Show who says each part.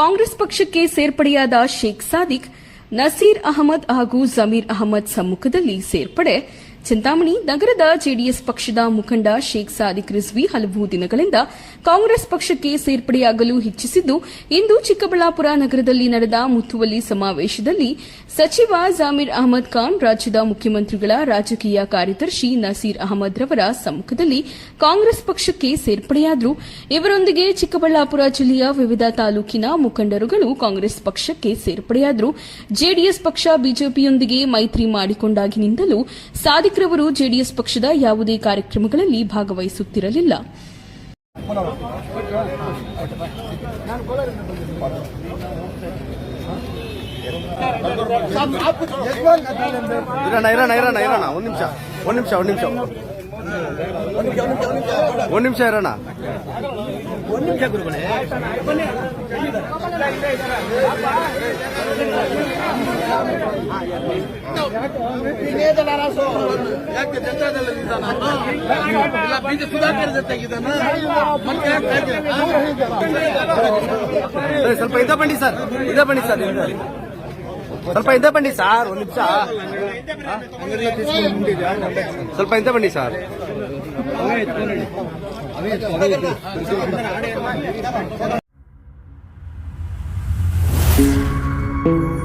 Speaker 1: ಕಾಂಗ್ರೆಸ್ ಪಕ್ಷಕ್ಕೆ ಸೇರ್ಪಡೆಯಾದ ಶೇಖ್ ಸಾದಿಕ್ ನಸೀರ್ ಅಹಮದ್ ಹಾಗೂ ಜಮೀರ್ ಅಹಮದ್ ಸಮ್ಮುಖದಲ್ಲಿ ಸೇರ್ಪಡೆ ಚಿಂತಾಮಣಿ, ನಗರದ ಜೆಡಿಎಸ್ ಪಕ್ಷದ ಮುಖಂಡ ಶೇಖ್ ಸಾದಿಕ್ ರಿಜ್ವಿ ಹಲವು ದಿನಗಳಿಂದ ಕಾಂಗ್ರೆಸ್ ಪಕ್ಷಕ್ಕೆ ಸೇರ್ಪಡೆಯಾಗಲು ಇಚ್ಛಿಸಿದ್ದು, ಇಂದು ಚಿಕ್ಕಬಳ್ಳಾಪುರ ನಗರದಲ್ಲಿ ನಡೆದ ಮುತುವಲ್ಲಿ ಸಮಾವೇಶದಲ್ಲಿ ಸಚಿವ ಜಾಮೀರ್ ಅಹಮದ್ ಖಾನ್, ರಾಜ್ಯದ ಮುಖ್ಯಮಂತ್ರಿಗಳ ರಾಜಕೀಯ ಕಾರ್ಯದರ್ಶಿ ನಸೀರ್ ಅಹಮದ್ ರವರ ಸಮ್ಮುಖದಲ್ಲಿ ಕಾಂಗ್ರೆಸ್ ಪಕ್ಷಕ್ಕೆ ಸೇರ್ಪಡೆಯಾದರು. ಇವರೊಂದಿಗೆ ಚಿಕ್ಕಬಳ್ಳಾಪುರ ಜಿಲ್ಲೆಯ ವಿವಿಧ ತಾಲೂಕಿನ ಮುಖಂಡರುಗಳು ಕಾಂಗ್ರೆಸ್ ಪಕ್ಷಕ್ಕೆ ಸೇರ್ಪಡೆಯಾದರು. ಜೆಡಿಎಸ್ ಪಕ್ಷ ಬಿಜೆಪಿಯೊಂದಿಗೆ ಮೈತ್ರಿ ಮಾಡಿಕೊಂಡಾಗಿನಿಂದಲೂ ಸಾದಿಕ್ರವರು ಜೆಡಿಎಸ್ ಪಕ್ಷದ ಯಾವುದೇ ಕಾರ್ಯಕ್ರಮಗಳಲ್ಲಿ ಭಾಗವಹಿಸುತ್ತಿರಲಿಲ್ಲ.
Speaker 2: ಇರೋಣ ಇರೋಣ ಇರೋಣ ಇರೋಣ ಒಂದ್ ನಿಮಿಷ ಒಂದು ನಿಮಿಷ ಒಂದು ನಿಮಿಷ. ಒಂದು ನಿಮಿಷ ಇರೋಣ
Speaker 3: ಯಾಕೆ ಜನತಾದಳ ಬಿಜೆ ಸುಧಾಕರ್ ಜೊತೆಗಿದ್ದಾನ ಮತ್ತೆ
Speaker 2: ಸ್ವಲ್ಪ ಇದ ಬನ್ನಿ ಸರ್ ಇದ ಬನ್ನಿ ಸರ್ ಸ್ವಲ್ಪ ಇದ್ದ ಬನ್ನಿ ಸರ್, ಒಂದು ನಿಮಿಷ. ಸ್ವಲ್ಪ ಇದ್ದ ಬನ್ನಿ ಸರ್. Thank you.